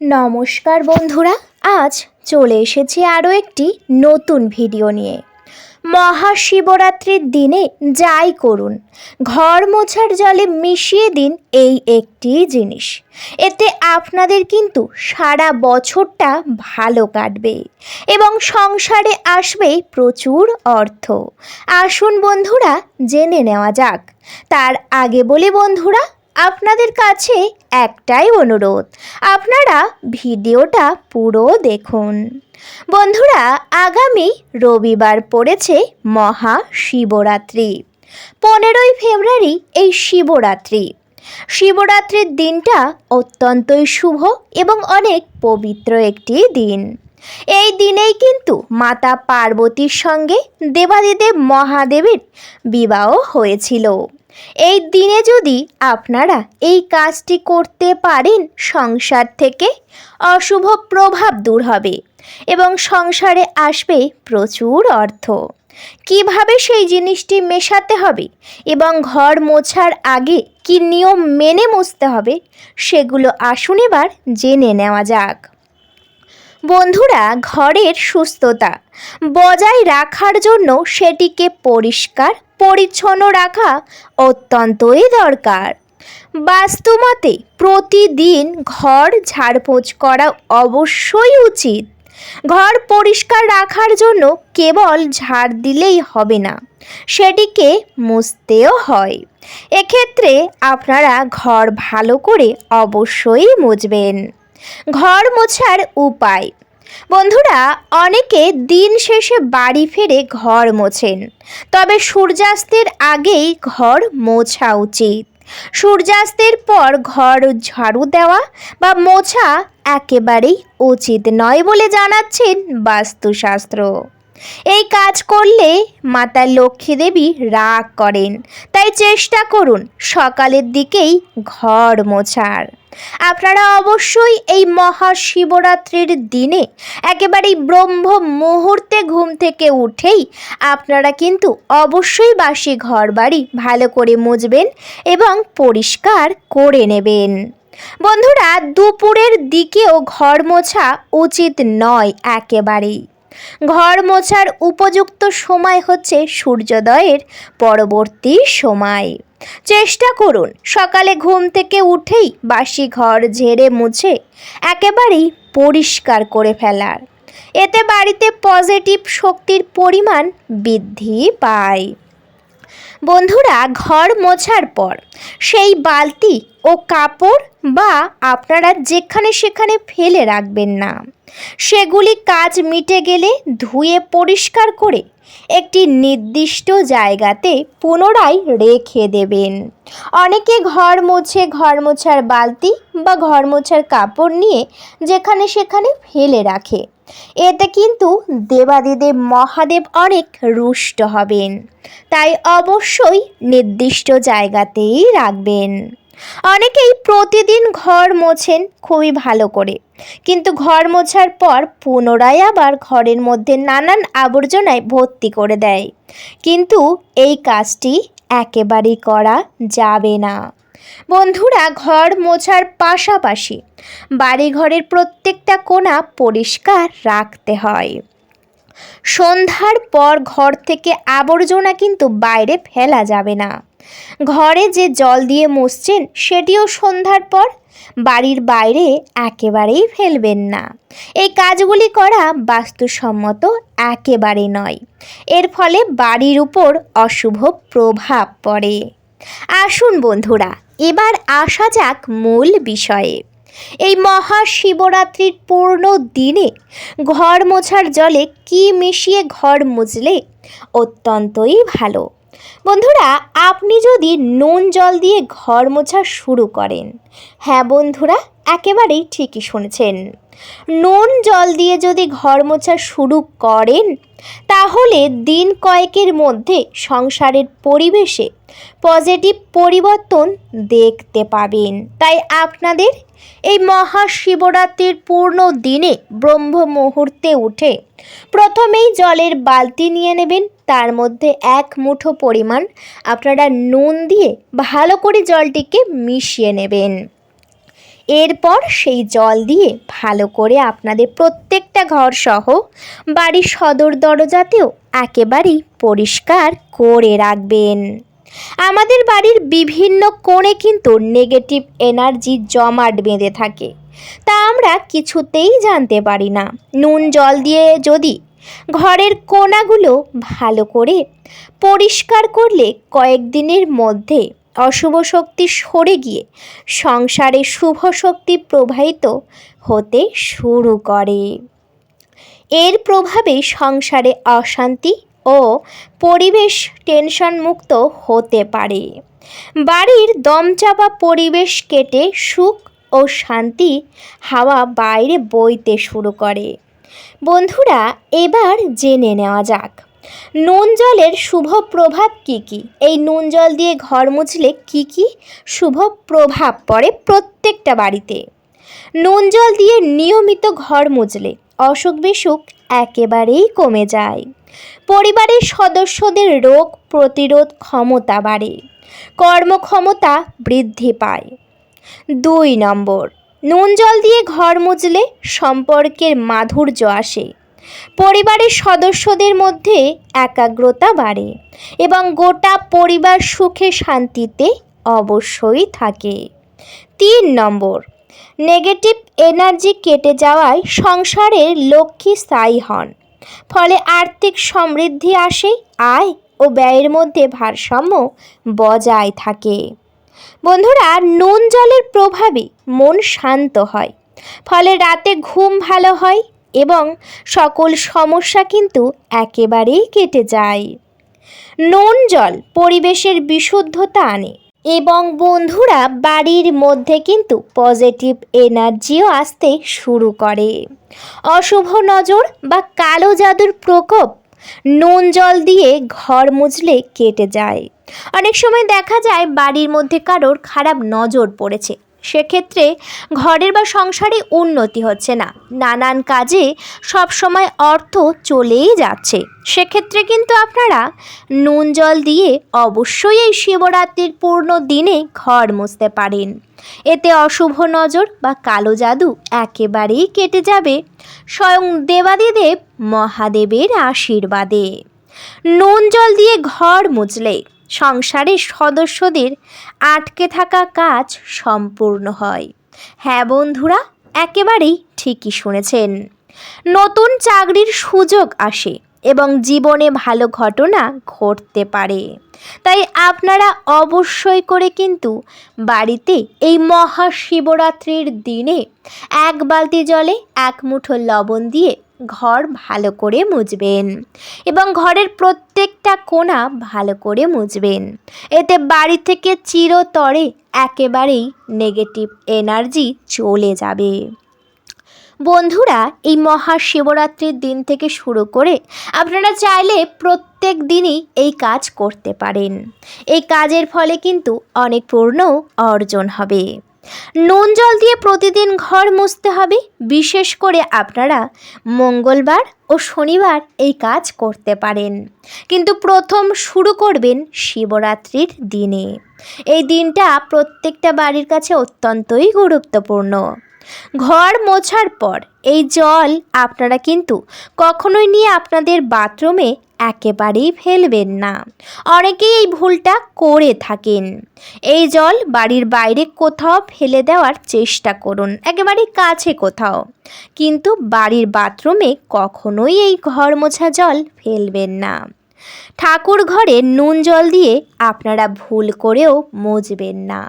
নমস্কার বন্ধুরা, আজ চলে এসেছি আরও একটি নতুন ভিডিও নিয়ে। মহাশিবরাত্রির দিনে যাই করুন, ঘর মোছার জলে মিশিয়ে দিন এই একটি জিনিস। এতে আপনাদের কিন্তু সারা বছরটা ভালো কাটবে এবং সংসারে আসবে প্রচুর অর্থ। আসুন বন্ধুরা, জেনে নেওয়া যাক। তার আগে বলি বন্ধুরা আপনাদের কাছে একটাই অনুরোধ। আপনারা ভিডিওটা পুরো দেখুন। বন্ধুরা, আগামী রবিবার পড়েছে মহা শিবরাত্রি। পনেরোই ফেব্রুয়ারি এই শিবরাত্রি। শিবরাত্রির দিনটা অত্যন্তই শুভ এবং অনেক পবিত্র একটি দিন। এই দিনেই কিন্তু মাতা পার্বতীর সঙ্গে দেবাদিদেব মহাদেবের বিবাহ হয়েছিল। এই দিনে যদি আপনারা এই কাজটি করতে পারেন, সংসার থেকে অশুভ প্রভাব দূর হবে এবং সংসারে আসবে প্রচুর অর্থ। কীভাবে সেই জিনিসটি মেশাতে হবে এবং ঘর মোছার আগে কি নিয়ম মেনে মুছতে হবে, সেগুলো আসুন এবার জেনে নেওয়া যাক। বন্ধুরা, ঘরের সুস্থতা বজায় রাখার জন্য সেটিকে পরিষ্কার পরিচ্ছন্ন রাখা অত্যন্তই দরকার। বাস্তুমতে প্রতিদিন ঘর ঝাড়পোছ করা অবশ্যই উচিত। ঘর পরিষ্কার রাখার জন্য কেবল ঝাড় দিলেই হবে না, সেটিকে মুছতেও হয়। এক্ষেত্রে আপনারা ঘর ভালো করে অবশ্যই মুছবেন। ঘর মোছার উপায় বন্ধুরা, অনেকে দিন শেষে বাড়ি ফিরে ঘর মোছেন। তবে সূর্যাস্তের আগেই ঘর মোছা উচিত। সূর্যাস্তের পর ঘর ঝাড়ু দেওয়া বা মোছা একেবারেই উচিত নয় বলে জানাচ্ছেন বাস্তুশাস্ত্র। এই কাজ করলে মাতা লক্ষ্মী দেবী রাগ করেন। তাই চেষ্টা করুন সকালের দিকেই ঘর মোছার। আপনারা অবশ্যই এই মহাশিবরাত্রির দিনে একেবারেই ব্রহ্ম মুহূর্তে ঘুম থেকে উঠেই আপনারা কিন্তু অবশ্যই বাসি ঘর বাড়ি ভালো করে মুছবেন এবং পরিষ্কার করে নেবেন। বন্ধুরা, দুপুরের দিকেও ঘর মোছা উচিত নয় একেবারেই। ঘর মোছার উপযুক্ত সময় হচ্ছে সূর্যোদয়ের পরবর্তী সময়। চেষ্টা করুন, সকালে ঘুম থেকে উঠেই বাসি ঘর ঝেড়ে মুছে একেবারেই পরিষ্কার করে ফেলার। এতে বাড়িতে পজিটিভ শক্তির পরিমাণ বৃদ্ধি পায়। বন্ধুরা, ঘর মোছার পর সেই বালতি ও কাপড় বা আপনারা যেখানে সেখানে ফেলে রাখবেন না। সেগুলি কাজ মিটে গেলে ধুয়ে পরিষ্কার করে একটি নির্দিষ্ট জায়গাতে পুনরায় রেখে দেবেন। অনেকে ঘর মুছে ঘর মোছার বালতি বা ঘর মোছার কাপড় নিয়ে যেখানে সেখানে ফেলে রাখে। এতে কিন্তু দেবাদিদেব মহাদেব অনেক রুষ্ট হবেন। তাই অবশ্যই নির্দিষ্ট জায়গাতেই রাখবেন। অনেকেই প্রতিদিন ঘর মোছেন খুবই ভালো করে। কিন্তু ঘর মোছার পর পুনরায় আবার ঘরের মধ্যে নানান আবর্জনায় ভর্তি করে দেয়। কিন্তু এই কাজটি একেবারেই করা যাবে না। বন্ধুরা, ঘর মোছার পাশাপাশি বাড়িঘরের প্রত্যেকটা কোণা পরিষ্কার রাখতে হয়। সন্ধ্যার পর ঘর থেকে আবর্জনা কিন্তু বাইরে ফেলা যাবে না। ঘরে যে জল দিয়ে মুছছেন, সেটিও সন্ধ্যার পর। বাড়ির বাইরে একেবারেই ফেলবেন না। এই কাজগুলি করা বাস্তুসম্মত একেবারে নয়। এর ফলে বাড়ির উপর অশুভ প্রভাব পড়ে। আসুন বন্ধুরা, এবার আসা যাক মূল বিষয়ে। এই মহাশিবরাত্রির পূর্ণ দিনে ঘর মোছার জলে কি মিশিয়ে ঘর মুজলে অত্যন্তই ভালো। বন্ধুরা, আপনি যদি নুন জল দিয়ে ঘর মোছা শুরু করেন হ্যাঁ বন্ধুরা, একেবারেই ঠিকই শুনেছেন। নুন জল দিয়ে যদি ঘর মোছা শুরু করেন, তাহলে দিন কয়েকের মধ্যে সংসারের পরিবেশে পজিটিভ পরিবর্তন দেখতে পাবেন। তাই আপনাদের এই মহাশিবরাত্রির পূর্ণ দিনে ব্রহ্ম মুহূর্তে উঠে প্রথমেই জলের বালতি নিয়ে নেবেন, তার মধ্যে এক মুঠো পরিমাণ আপনারা নুন দিয়ে ভালো করে জলটিকে মিশিয়ে নেবেন। এরপর সেই জল দিয়ে ভালো করে আপনাদের প্রত্যেকটা ঘর সহ বাড়ির সদর দরজাতেও একেবারেই পরিষ্কার করে রাখবেন। আমাদের বাড়ির বিভিন্ন কোণে কিন্তু নেগেটিভ এনার্জি জমাট বেঁধে থাকে। তা আমরা কিছুতেই জানতে পারি না। নুন জল দিয়ে যদি ঘরের কোণাগুলো ভালো করে পরিষ্কার করলে কয়েকদিনের মধ্যে অশুভ শক্তি সরে গিয়ে সংসারে শুভ শক্তি প্রবাহিত হতে শুরু করে। এর প্রভাবে সংসারে অশান্তি ও পরিবেশ টেনশন মুক্ত হতে পারে। বাড়ির দমচাপা পরিবেশ কেটে সুখ ও শান্তি হাওয়া বাইরে বইতে শুরু করে। বন্ধুরা, এবার জেনে নেওয়া যাক। নুন জলের শুভ প্রভাব কি কি? এই নুন জল দিয়ে ঘর মুছলে কি কি শুভ প্রভাব পড়ে প্রত্যেকটা বাড়িতে। নুন জল দিয়ে নিয়মিত ঘর মুছলে অসুখ বিসুখ একেবারেই কমে যায়। পরিবারের সদস্যদের রোগ প্রতিরোধ ক্ষমতা বাড়ে, কর্মক্ষমতা বৃদ্ধি পায়। দুই নম্বর, নুন জল দিয়ে ঘর মুছলে সম্পর্কের মাধুর্য আসে পরিবারের সদস্যদের মধ্যে একাগ্রতা বাড়ে এবং গোটা পরিবার সুখে শান্তিতে অবশ্যই থাকে। তিন নম্বর নেগেটিভ এনার্জি কেটে যাওয়ায় সংসারের লক্ষ্মী স্থায়ী হন। ফলে আর্থিক সমৃদ্ধি আসে, আয় ও ব্যয়ের মধ্যে ভারসাম্য বজায় থাকে। বন্ধুরা, নুন জলের প্রভাবে মন শান্ত হয়। ফলে রাতে ঘুম ভালো হয় এবং সকল সমস্যা কিন্তু একেবারেই কেটে যায়। নুন জল পরিবেশের বিশুদ্ধতা আনে এবং বন্ধুরা বাড়ির মধ্যে কিন্তু পজিটিভ এনার্জিও আসতে শুরু করে। অশুভ নজর বা কালো জাদুর প্রকোপ নুন জল দিয়ে ঘর মুছলে কেটে যায়। অনেক সময় দেখা যায় বাড়ির মধ্যে কারোর খারাপ নজর পড়েছে সেক্ষেত্রে ঘরের বা সংসারে উন্নতি হচ্ছে না। নানান কাজে সব সময় অর্থ চলেই যাচ্ছে। সেক্ষেত্রে কিন্তু আপনারা নুন, জল দিয়ে অবশ্যই এই শিবরাত্রির পূর্ণ দিনে ঘর মুছতে পারেন। এতে অশুভ নজর বা কালো জাদু একেবারেই কেটে যাবে। স্বয়ং দেবাদিদেব মহাদেবের আশীর্বাদে। নুন, জল দিয়ে ঘর মুছলে সংসারের সদস্যদের আটকে থাকা কাজ সম্পূর্ণ হয়। হ্যাঁ বন্ধুরা, একেবারেই ঠিকই শুনেছেন। নতুন চাকরির সুযোগ আসে এবং জীবনে ভালো ঘটনা ঘটতে পারে। তাই আপনারা অবশ্যই করে কিন্তু বাড়িতে এই মহাশিবরাত্রির দিনে এক বালতি জলে এক মুঠো লবণ দিয়ে ঘর ভালো করে মুছবেন এবং ঘরের প্রত্যেকটা কোণা ভালো করে মুছবেন এতে বাড়ি থেকে চিরতরে একেবারেই নেগেটিভ এনার্জি চলে যাবে। বন্ধুরা, এই মহাশিবরাত্রির দিন থেকে শুরু করে আপনারা চাইলে প্রত্যেক দিনই এই কাজ করতে পারেন। এই কাজের ফলে কিন্তু অনেক পূর্ণ অর্জন হবে। নুন জল দিয়ে প্রতিদিন ঘর মুছতে হবে। বিশেষ করে আপনারা মঙ্গলবার ও শনিবার এই কাজ করতে পারেন। কিন্তু প্রথম শুরু করবেন শিবরাত্রির দিনে। এই দিনটা প্রত্যেকটা বাড়ির কাছে অত্যন্তই গুরুত্বপূর্ণ। ঘর মোছার পর এই জল আপনারা কিন্তু কখনোই নিয়ে আপনাদের বাথরুমে একেবারেই ফেলবেন না। অনেকেই এই ভুলটা করে থাকেন। এই জল বাড়ির বাইরে কোথাও ফেলে দেওয়ার চেষ্টা করুন, একেবারে কাছে কোথাও। কিন্তু বাড়ির বাথরুমে কখনোই এই ঘর মোছা জল ফেলবেন না। ঠাকুর ঘরে নুন জল দিয়ে আপনারা ভুল করেও মুছবেন না।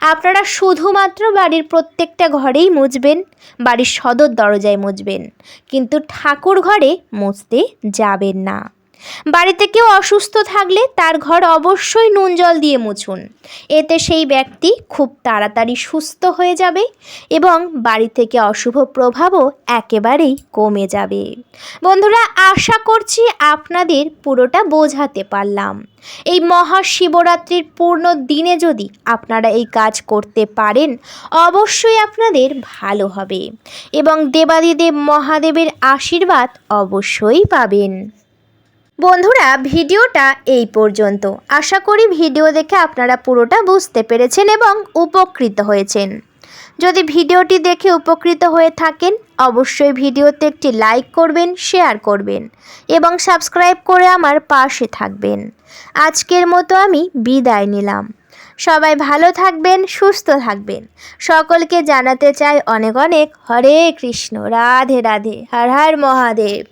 আপনারা শুধুমাত্র বাড়ির প্রত্যেকটা ঘরেই মুছবেন বাড়ির সদর দরজায় মুছবেন কিন্তু ঠাকুর ঘরে মুছতে যাবেন না। বাড়িতে কেউ অসুস্থ থাকলে তার ঘর অবশ্যই নুন জল দিয়ে মুছুন। এতে সেই ব্যক্তি খুব তাড়াতাড়ি সুস্থ হয়ে যাবে এবং বাড়ি থেকে অশুভ প্রভাবও একেবারেই কমে যাবে। বন্ধুরা, আশা করছি আপনাদের পুরোটা বোঝাতে পারলাম। এই মহাশিবরাত্রির পূর্ণ দিনে যদি আপনারা এই কাজ করতে পারেন, অবশ্যই আপনাদের ভালো হবে এবং দেবাদিদেব মহাদেবের আশীর্বাদ অবশ্যই পাবেন। বন্ধুরা, ভিডিওটা এই পর্যন্ত। আশা করি ভিডিও দেখে আপনারা পুরোটা বুঝতে পেরেছেন এবং উপকৃত হয়েছেন। যদি ভিডিওটি দেখে উপকৃত হয়ে থাকেন, অবশ্যই ভিডিওতে একটি লাইক করবেন, শেয়ার করবেন এবং সাবস্ক্রাইব করে আমার পাশে থাকবেন। আজকের মতো আমি বিদায় নিলাম। সবাই ভালো থাকবেন, সুস্থ থাকবেন। সকলকে জানাতে চাই অনেক অনেক হরে কৃষ্ণ, রাধে রাধে, হর হর মহাদেব।